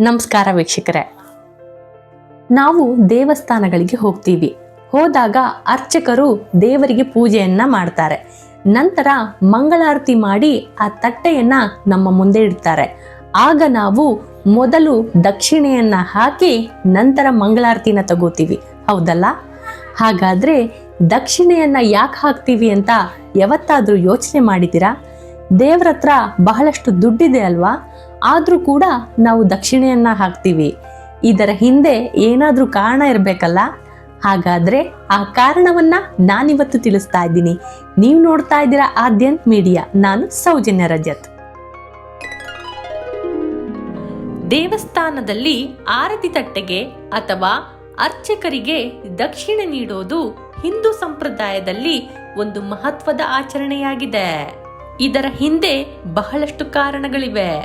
ನಮಸ್ಕಾರ ವೀಕ್ಷಕರೇ. ನಾವು ದೇವಸ್ಥಾನಗಳಿಗೆ ಹೋಗ್ತೀವಿ. ಹೋದಾಗ ಅರ್ಚಕರು ದೇವರಿಗೆ ಪೂಜೆಯನ್ನ ಮಾಡ್ತಾರೆ. ನಂತರ ಮಂಗಳಾರತಿ ಮಾಡಿ ಆ ತಟ್ಟೆಯನ್ನ ನಮ್ಮ ಮುಂದೆ ಇಡ್ತಾರೆ. ಆಗ ನಾವು ಮೊದಲು ದಕ್ಷಿಣೆಯನ್ನ ಹಾಕಿ ನಂತರ ಮಂಗಳಾರತಿನ ತಗೋತೀವಿ. ಹೌದಲ್ಲ? ಹಾಗಾದ್ರೆ ದಕ್ಷಿಣೆಯನ್ನ ಯಾಕೆ ಹಾಕ್ತೀವಿ ಅಂತ ಯಾವತ್ತಾದ್ರೂ ಯೋಚನೆ ಮಾಡಿದ್ದೀರಾ? ದೇವ್ರ ಹತ್ರ ಬಹಳಷ್ಟು ದುಡ್ಡಿದೆ ಅಲ್ವಾ? ಆದರೂ ಕೂಡ ನಾವು ದಕ್ಷಿಣೆಯನ್ನ ಹಾಕ್ತೀವಿ. ಇದರ ಹಿಂದೆ ಏನಾದರೂ ಕಾರಣ ಇರಬೇಕಲ್ಲ? ಹಾಗಾದ್ರೆ ಆ ಕಾರಣವನ್ನ ನಾನಿವತ್ತು ತಿಳಿಸ್ತಾ ಇದ್ದೀನಿ. ನೀವು ನೋಡ್ತಾ ಇದ್ದೀರಾ ಆದ್ಯಂತ್ ಮೀಡಿಯಾ. ನಾನು ಸೌಜನ್ಯ ರಜತ್. ದೇವಸ್ಥಾನದಲ್ಲಿ ಆರತಿ ತಟ್ಟೆಗೆ ಅಥವಾ ಅರ್ಚಕರಿಗೆ ದಕ್ಷಿಣೆ ನೀಡೋದು ಹಿಂದೂ ಸಂಪ್ರದಾಯದಲ್ಲಿ ಒಂದು ಮಹತ್ವದ ಆಚರಣೆಯಾಗಿದೆ. ಇದರ ಹಿಂದೆ ಬಹಳಷ್ಟು ಕಾರಣಗಳಿವೆ.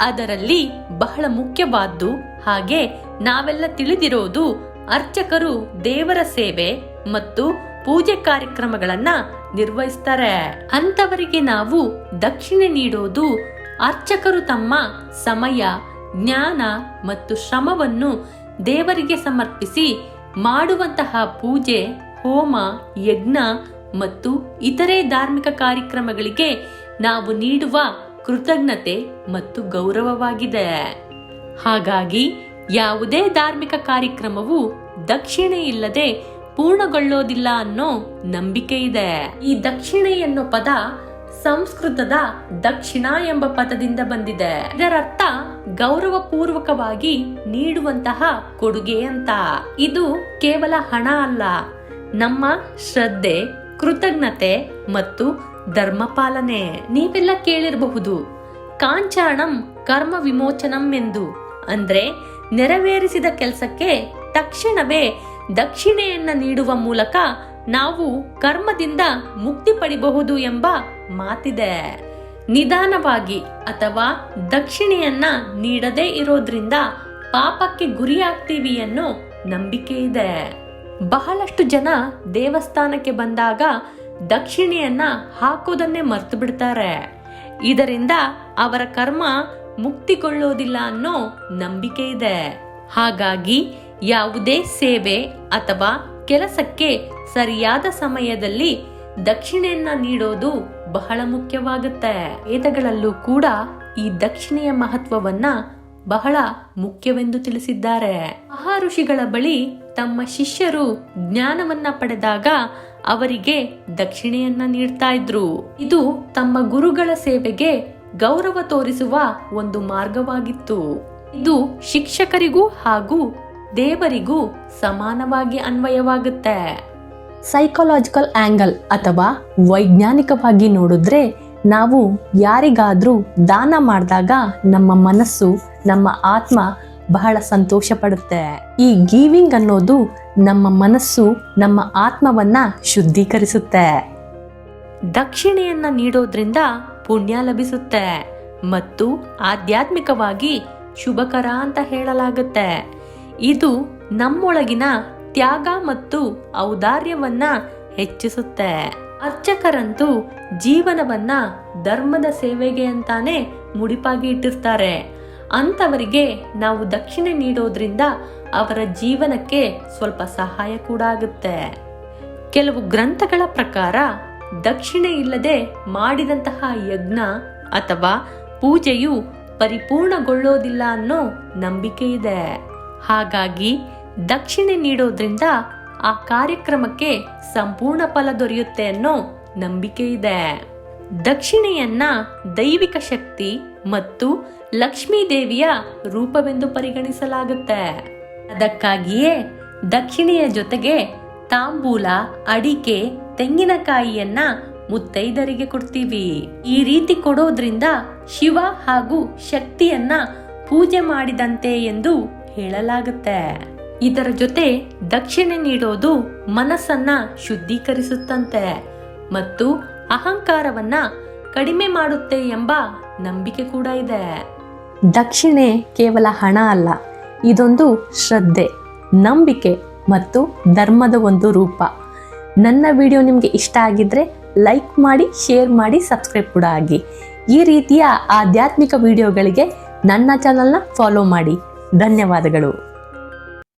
ಅದರಲ್ಲಿ ಬಹಳ ಮುಖ್ಯವಾದ್ದು ಹಾಗೆ ನಾವೆಲ್ಲ ತಿಳಿದಿರೋದು ಅರ್ಚಕರು ದೇವರ ಸೇವೆ ಮತ್ತು ಪೂಜೆ ಕಾರ್ಯಕ್ರಮಗಳನ್ನ ನಿರ್ವಹಿಸ್ತಾರೆ. ಅಂತವರಿಗೆ ನಾವು ದಕ್ಷಿಣೆ ನೀಡೋದು ಅರ್ಚಕರು ತಮ್ಮ ಸಮಯ, ಜ್ಞಾನ ಮತ್ತು ಶ್ರಮವನ್ನು ದೇವರಿಗೆ ಸಮರ್ಪಿಸಿ ಮಾಡುವಂತಹ ಪೂಜೆ, ಹೋಮ, ಯಜ್ಞ ಮತ್ತು ಇತರೆ ಧಾರ್ಮಿಕ ಕಾರ್ಯಕ್ರಮಗಳಿಗೆ ನಾವು ನೀಡುವ ಕೃತಜ್ಞತೆ ಮತ್ತು ಗೌರವವಾಗಿದೆ. ಹಾಗಾಗಿ ಯಾವುದೇ ಧಾರ್ಮಿಕ ಕಾರ್ಯಕ್ರಮವು ದಕ್ಷಿಣೆ ಇಲ್ಲದೆ ಪೂರ್ಣಗೊಳ್ಳೋದಿಲ್ಲ ಅನ್ನೋ ನಂಬಿಕೆ ಇದೆ. ಈ ದಕ್ಷಿಣೆ ಎನ್ನೋ ಪದ ಸಂಸ್ಕೃತದ ದಕ್ಷಿಣ ಎಂಬ ಪದದಿಂದ ಬಂದಿದೆ. ಇದರರ್ಥ ಗೌರವ ಪೂರ್ವಕವಾಗಿ ನೀಡುವಂತಹ ಕೊಡುಗೆ ಅಂತ. ಇದು ಕೇವಲ ಹಣ ಅಲ್ಲ, ನಮ್ಮ ಶ್ರದ್ಧೆ ಕೃತಜ್ಞತೆ ಮತ್ತು ಧರ್ಮಪಾಲನೆ ನೀವೆಲ್ಲ ಕೇಳಿರಬಹುದು. ಕಾಂಚಾಣಂ ಕರ್ಮ ವಿಮೋಚನಂ ಎಂದು. ಅಂದ್ರೆ ನೆರವೇರಿಸಿದ ಕೆಲಸಕ್ಕೆ ತಕ್ಷಣವೇ ದಕ್ಷಿಣೆಯನ್ನ ನೀಡುವ ಮೂಲಕ ನಾವು ಕರ್ಮದಿಂದ ಮುಕ್ತಿ ಪಡಿಬಹುದು ಎಂಬ ಮಾತಿದೆ. ನಿಧಾನವಾಗಿ ಅಥವಾ ದಕ್ಷಿಣೆಯನ್ನ ನೀಡದೇ ಇರೋದ್ರಿಂದ ಪಾಪಕ್ಕೆ ಗುರಿಯಾಗ್ತೀವಿ ಅನ್ನೋ ನಂಬಿಕೆ ಇದೆ. ಬಹಳಷ್ಟು ಜನ ದೇವಸ್ಥಾನಕ್ಕೆ ಬಂದಾಗ ದಕ್ಷಿಣೆಯನ್ನ ಹಾಕೋದನ್ನೇ ಮರ್ತು ಬಿಡ್ತಾರೆ. ಇದರಿಂದ ಅವರ ಕರ್ಮ ಮುಕ್ತಿಗೊಳ್ಳೋದಿಲ್ಲ ಅನ್ನೋ ನಂಬಿಕೆ ಇದೆ. ಹಾಗಾಗಿ ಯಾವುದೇ ಸೇವೆ ಅಥವಾ ಕೆಲಸಕ್ಕೆ ಸರಿಯಾದ ಸಮಯದಲ್ಲಿ ದಕ್ಷಿಣೆಯನ್ನ ನೀಡೋದು ಬಹಳ ಮುಖ್ಯವಾಗುತ್ತೆ. ವೇದಗಳಲ್ಲೂ ಕೂಡ ಈ ದಕ್ಷಿಣೆಯ ಮಹತ್ವವನ್ನ ಬಹಳ ಮುಖ್ಯವೆಂದು ತಿಳಿಸಿದ್ದಾರೆ. ಮಹರ್ಷಿಗಳ ಬಳಿ ತಮ್ಮ ಶಿಷ್ಯರು ಜ್ಞಾನವನ್ನ ಪಡೆದಾಗ ಅವರಿಗೆ ದಕ್ಷಿಣೆಯನ್ನ ನೀಡ್ತಾ ಇದ್ರು. ಇದು ತಮ್ಮ ಗುರುಗಳ ಸೇವೆಗೆ ಗೌರವ ತೋರಿಸುವ ಒಂದು ಮಾರ್ಗವಾಗಿತ್ತು. ಇದು ಶಿಕ್ಷಕರಿಗೂ ಹಾಗೂ ದೇವರಿಗೂ ಸಮಾನವಾಗಿ ಅನ್ವಯವಾಗುತ್ತೆ. ಸೈಕಾಲಜಿಕಲ್ ಆಂಗಲ್ ಅಥವಾ ವೈಜ್ಞಾನಿಕವಾಗಿ ನೋಡಿದ್ರೆ ನಾವು ಯಾರಿಗಾದ್ರೂ ದಾನ ಮಾಡಿದಾಗ ನಮ್ಮ ಮನಸ್ಸು, ನಮ್ಮ ಆತ್ಮ ಬಹಳ ಸಂತೋಷ ಪಡುತ್ತೆ. ಈ ಗೀವಿಂಗ್ ಅನ್ನೋದು ನಮ್ಮ ಮನಸ್ಸು, ನಮ್ಮ ಆತ್ಮವನ್ನ ಶುದ್ಧೀಕರಿಸುತ್ತೆ. ದಕ್ಷಿಣೆಯನ್ನ ನೀಡೋದ್ರಿಂದ ಪುಣ್ಯ ಲಭಿಸುತ್ತೆ ಮತ್ತು ಆಧ್ಯಾತ್ಮಿಕವಾಗಿ ಶುಭಕರ ಅಂತ ಹೇಳಲಾಗುತ್ತೆ. ಇದು ನಮ್ಮೊಳಗಿನ ತ್ಯಾಗ ಮತ್ತು ಔದಾರ್ಯವನ್ನ ಹೆಚ್ಚಿಸುತ್ತೆ. ಅರ್ಚಕರಂತೂ ಜೀವನವನ್ನ ಧರ್ಮದ ಸೇವೆಗೆ ಅಂತಾನೆ ಮುಡಿಪಾಗಿ ಇಟ್ಟಿರ್ತಾರೆ. ಅಂತವರಿಗೆ ನಾವು ದಕ್ಷಿಣೆ ನೀಡೋದ್ರಿಂದ ಅವರ ಜೀವನಕ್ಕೆ ಸ್ವಲ್ಪ ಸಹಾಯ ಕೂಡ ಆಗುತ್ತೆ. ಕೆಲವು ಗ್ರಂಥಗಳ ಪ್ರಕಾರ ದಕ್ಷಿಣೆ ಇಲ್ಲದೆ ಮಾಡಿದಂತಹ ಯಜ್ಞ ಅಥವಾ ಪೂಜೆಯು ಪರಿಪೂರ್ಣಗೊಳ್ಳೋದಿಲ್ಲ ಅನ್ನೋ ನಂಬಿಕೆ ಇದೆ. ಹಾಗಾಗಿ ದಕ್ಷಿಣೆ ನೀಡೋದ್ರಿಂದ ಆ ಕಾರ್ಯಕ್ರಮಕ್ಕೆ ಸಂಪೂರ್ಣ ಫಲ ದೊರೆಯುತ್ತೆ ಅನ್ನೋ ನಂಬಿಕೆ ಇದೆ. ದಕ್ಷಿಣೆಯನ್ನ ದೈವಿಕ ಶಕ್ತಿ ಮತ್ತು ಲಕ್ಷ್ಮೀ ದೇವಿಯ ರೂಪವೆಂದು ಪರಿಗಣಿಸಲಾಗುತ್ತೆ. ಅದಕ್ಕಾಗಿಯೇ ದಕ್ಷಿಣೆಯ ಜೊತೆಗೆ ತಾಂಬೂಲ, ಅಡಿಕೆ, ತೆಂಗಿನಕಾಯಿಯನ್ನ ಮುತ್ತೈದರಿಗೆ ಕೊಡ್ತೀವಿ. ಈ ರೀತಿ ಕೊಡೋದ್ರಿಂದ ಶಿವ ಹಾಗೂ ಶಕ್ತಿಯನ್ನ ಪೂಜೆ ಮಾಡಿದಂತೆ ಎಂದು ಹೇಳಲಾಗುತ್ತೆ. ಇದರ ಜೊತೆ ದಕ್ಷಿಣೆ ನೀಡೋದು ಮನಸ್ಸನ್ನ ಶುದ್ಧೀಕರಿಸುತ್ತಂತೆ ಮತ್ತು ಅಹಂಕಾರವನ್ನ ಕಡಿಮೆ ಮಾಡುತ್ತೆ ಎಂಬ ನಂಬಿಕೆ ಕೂಡ ಇದೆ. ದಕ್ಷಿಣೆ ಕೇವಲ ಹಣ ಅಲ್ಲ, ಇದೊಂದು ಶ್ರದ್ಧೆ, ನಂಬಿಕೆ ಮತ್ತು ಧರ್ಮದ ಒಂದು ರೂಪ. ನನ್ನ ವಿಡಿಯೋ ನಿಮಗೆ ಇಷ್ಟ ಆಗಿದ್ರೆ ಲೈಕ್ ಮಾಡಿ, ಶೇರ್ ಮಾಡಿ, ಸಬ್ಸ್ಕ್ರೈಬ್ ಕೂಡ ಆಗಿ. ಈ ರೀತಿಯ ಆಧ್ಯಾತ್ಮಿಕ ವಿಡಿಯೋಗಳಿಗೆ ನನ್ನ ಚಾನಲ್ನ ಫಾಲೋ ಮಾಡಿ. ಧನ್ಯವಾದಗಳು.